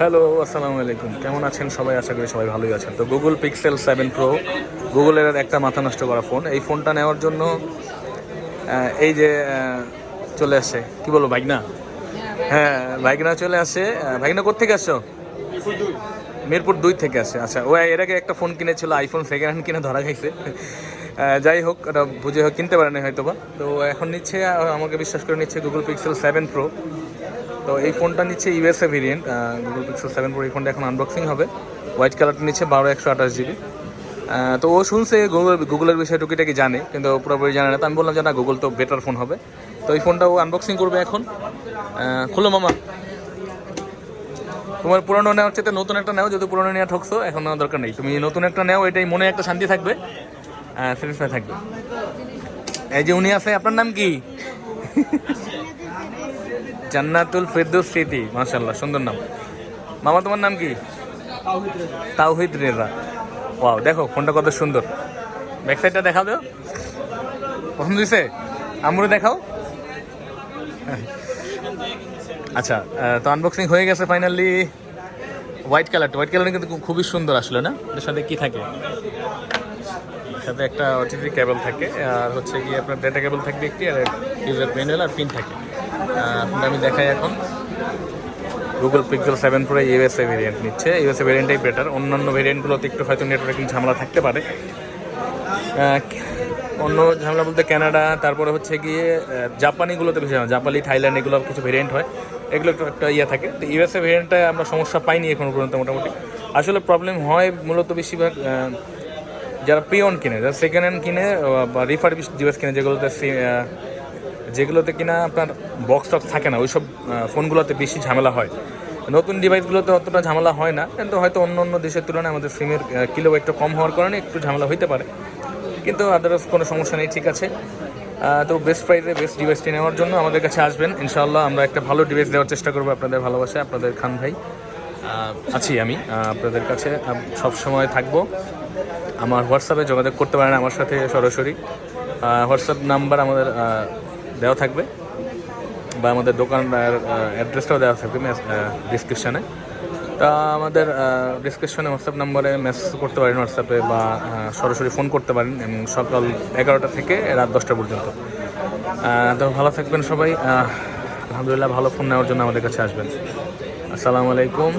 Hello, আসসালামু আলাইকুম। কেমন আছেন সবাই? আশা করি সবাই ভালোই আছেন। তো গুগল পিক্সেল সেভেন প্রো গুগলের একটা মাথা নষ্ট করা ফোন এই ফোনটা নেওয়ার জন্য এই যে চলে আসে। কি বলব ভাইগনা হ্যাঁ বাইকনা চলে আসে। বাইকনা কোথেকে আসছো? মিরপুর দুই থেকে আসে। আচ্ছা ও এর আগে একটা ফোন কিনেছিল আইফোন সেকেন্ড হ্যান্ড কিনে ধরা খাইছে। যাই হোক, ওটা বুঝে হোক, কিনতে পারেনি হয়তো বা তো এখন নিচ্ছে আমাকে বিশ্বাস করে নিচ্ছে গুগল পিক্সেল সেভেন প্রো তো এই ফোনটা নিচ্ছে USA variant Google Pixel seven pro এই ফোনটা এখন আনবক্সিং হবে। হোয়াইট কালারটা নিচ্ছে বারো, একশো আঠাশ জিবি তো ও শুনছে গুগল গুগলের বিষয়ে টুকিটাকি জানে, কিন্তু পুরোপুরি জানে না। তো আমি বললাম যে না গুগল তো বেটার ফোন হবে। তো এই ফোনটা ও আনবক্সিং করবে এখন। খুলো মামা। তোমার পুরনো নেওয়ার চেয়ে নতুন একটা নেও যদি পুরনো নেওয়া ঠকছো, এখন নেওয়া দরকার নেই। তুমি নতুন একটা নেও, এটাই মনে একটা শান্তি থাকবে। স্যাটিসফাই থাকবে। এই যে উনি আছে, আপনার নাম কি? জান্নাতুল ফেরদৌস স্মৃতি মাশাল্লাহ সুন্দর নাম মামা তোমার নাম কি তাওহিদ রেজা ওয়াও দেখো ফোনটা কত সুন্দর ব্যাক সাইডটা দেখাও দাও পছন্দ হয়েছে আমরও দেখাও আচ্ছা তো আনবক্সিং হয়ে গেছে ফাইনালি হোয়াইট কালারটা হোয়াইট কালার কিন্তু খুবই সুন্দর আসলে না এর সাথে কি থাকে সাথে একটা ওটিটি কেবল থাকে আর হচ্ছে কি আপনার ডেটা কেবল থাকবে একটি আর ইউজার প্যানেল আর পিন থাকে আমি দেখাই এখন। Google Pixel seven pro USA variant নিচ্ছে। ইউএসএ ভেরিয়েন্টটাই বেটার অন্যান্য ভেরিয়েন্টগুলোতে একটু হয়তো নেটওয়ার্কিং ঝামেলা থাকতে পারে। অন্য ঝামেলা বলতে কানাডা তারপরে হচ্ছে গিয়ে জাপানিগুলোতে বেশি। জাপানি থাইল্যান্ড এগুলো কিছু ভেরিয়েন্ট হয়। এগুলো একটু একটা ইয়ে থাকে। তো ইউএসএ ভেরিয়েন্টটা আমরা সমস্যা পাইনি এখনও পর্যন্ত মোটামুটি। আসলে প্রবলেম হয় মূলত বেশিরভাগ যারা পিওন কিনে, যারা সেকেন্ড হ্যান্ড কিনে বা রিফার্বিশ ডিভাইস কিনে, যেগুলোতে যেগুলোতে কিনা আপনার বক্স টক্স থাকে না, ওইসব ফোনগুলোতে বেশি ঝামেলা হয়। নতুন ডিভাইসগুলোতে অতটা ঝামেলা হয় না, কিন্তু হয়তো অন্য অন্য দেশের তুলনায় আমাদের সিমের কিলো একটু কম হওয়ার কারণে একটু ঝামেলা হইতে পারে। কিন্তু আদারস কোনো সমস্যা নেই, ঠিক আছে। তো বেস্ট প্রাইসে বেস্ট ডিভাইসটি নেওয়ার জন্য আমাদের কাছে আসবেন। ইনশাআল্লাহ আমরা একটা ভালো ডিভাইস দেওয়ার চেষ্টা করব আপনাদের ভালোবাসায়, আপনাদের খান ভাই। আছি আমি আপনাদের কাছে সব সময় থাকব। আমার হোয়াটসঅ্যাপে যোগাযোগ করতে পারেন আমার সাথে সরাসরি। হোয়াটসঅ্যাপ নাম্বার আমাদের দেওয়া থাকবে বা আমাদের দোকানটার অ্যাড্রেসটাও দেওয়া থাকবে ডিসক্রিপশানে তা আমাদের ডিসক্রিপশনে হোয়াটসঅ্যাপ নম্বরে মেসেজ করতে পারেন হোয়াটসঅ্যাপে বা সরাসরি ফোন করতে পারেন সকাল এগারোটা থেকে রাত দশটা পর্যন্ত। তো ভালো থাকবেন সবাই। আলহামদুলিল্লাহ ভালো ফোন নেওয়ার জন্য আমাদের কাছে আসবেন। আসসালামু আলাইকুম।